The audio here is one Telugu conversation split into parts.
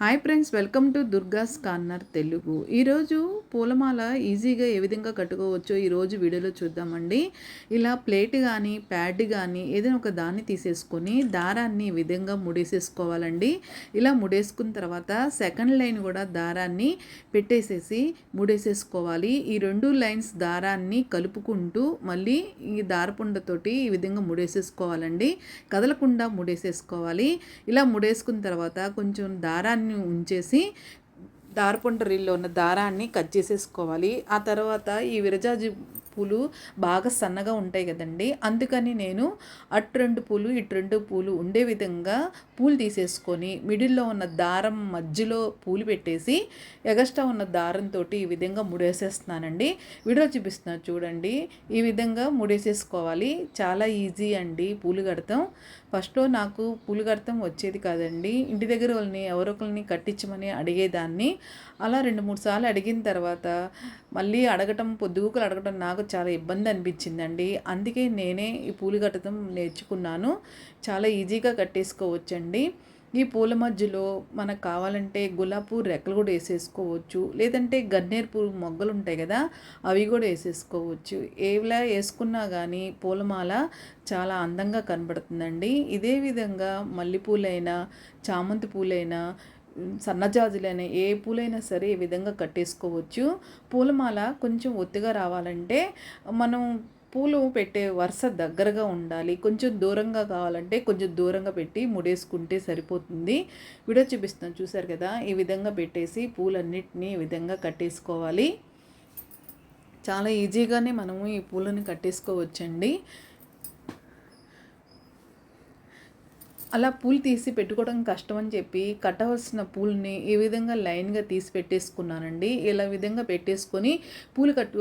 Hi friends welcome to Durga's corner Telugu. ఈరోజు పూలమాల ఈజీగా ఏ విధంగా కట్టుకోవచ్చో ఈరోజు వీడియోలో చూద్దామండి. ఇలా ప్లేట్ కానీ ప్యాడ్ కానీ ఏదైనా ఒక దాన్ని తీసేసుకొని దారాన్ని ఈ విధంగా ముడేసేసుకోవాలండి. ఇలా ముడేసుకున్న తర్వాత సెకండ్ లైన్ కూడా దారాన్ని పెట్టేసేసి ముడేసేసుకోవాలి. ఈ రెండు లైన్స్ దారాన్ని కలుపుకుంటూ మళ్ళీ ఈ దారపుండతోటి ఈ విధంగా ముడేసేసుకోవాలండి. కదలకుండా ముడేసేసుకోవాలి. ఇలా ముడేసుకున్న తర్వాత కొంచెం దారాన్ని ఉంచేసి దారపుంట ఉన్న దారాన్ని కట్ చేసేసుకోవాలి. ఆ తర్వాత ఈ విరజాజి పూలు బాగా సన్నగా ఉంటాయి కదండి. అందుకని నేను అటు రెండు పూలు ఇటు రెండు పూలు ఉండే విధంగా పూలు తీసేసుకొని మిడిల్లో ఉన్న దారం మధ్యలో పూలు పెట్టేసి ఎగస్ట్రా ఉన్న దారంతో ఈ విధంగా ముడేసేస్తున్నానండి. వీడియో చూపిస్తున్నాను చూడండి. ఈ విధంగా ముడేసేసుకోవాలి. చాలా ఈజీ అండి పూలు కడతాం. ఫస్ట్లో నాకు పూలు వచ్చేది కాదండి. ఇంటి దగ్గర వాళ్ళని ఎవరొకరిని కట్టించమని అడిగేదాన్ని. అలా రెండు మూడు సార్లు అడిగిన తర్వాత మళ్ళీ అడగటం పొద్దుగుకలు అడగటం నాకు చాలా ఇబ్బంది అనిపించిందండి. అందుకే నేనే ఈ పూలు కట్టడం నేర్చుకున్నాను. చాలా ఈజీగా కట్టేసుకోవచ్చండి. ఈ పూల మధ్యలో మనకు కావాలంటే గులాబీ రెక్కలు కూడా వేసేసుకోవచ్చు. లేదంటే గన్నేరు పూలు మొగ్గలు ఉంటాయి కదా అవి కూడా వేసేసుకోవచ్చు. ఏవిలా వేసుకున్నా కానీ పూలమాల చాలా అందంగా కనబడుతుందండి. ఇదే విధంగా మల్లెపూలైనా చామంతి పూలైనా సన్నజాజులైన ఏ పూలైనా సరే ఈ విధంగా కట్టేసుకోవచ్చు. పూలమాల కొంచెం ఒత్తిగా రావాలంటే మనం పూలు పెట్టే వరుస దగ్గరగా ఉండాలి. కొంచెం దూరంగా కావాలంటే కొంచెం దూరంగా పెట్టి ముడేసుకుంటే సరిపోతుంది. వీడియో చూపిస్తున్నాను చూసారు కదా? ఈ విధంగా పెట్టేసి పూలన్నిటినీ ఈ విధంగా కట్టేసుకోవాలి. చాలా ఈజీగానే మనము ఈ పూలను కట్టేసుకోవచ్చండి. అలా పూలు తీసి పెట్టుకోవడం కష్టం అని చెప్పి కట్టవలసిన పూలని ఈ విధంగా లైన్గా తీసి పెట్టేసుకున్నానండి. ఇలా విధంగా పెట్టేసుకొని పూలు కట్టు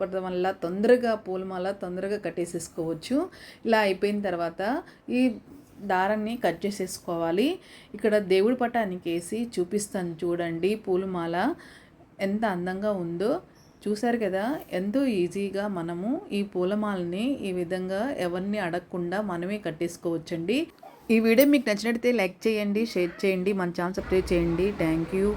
పడడం వల్ల తొందరగా పూలమాల తొందరగా కట్టేసేసుకోవచ్చు. ఇలా అయిపోయిన తర్వాత ఈ దారాన్ని కట్ చేసేసుకోవాలి. ఇక్కడ దేవుడి పటానికి వేసి చూపిస్తాను చూడండి పూలమాల ఎంత అందంగా ఉందో. చూశారు కదా? ఎంతో ఈజీగా మనము ఈ పూలమాలని ఈ విధంగా ఎవరిని అడగకుండా మనమే కట్టేసుకోవచ్చండి. ఈ వీడియో మీకు నచ్చినట్టయితే లైక్ చేయండి షేర్ చేయండి మన ఛానల్ సబ్స్క్రైబ్ చేయండి. Thank you.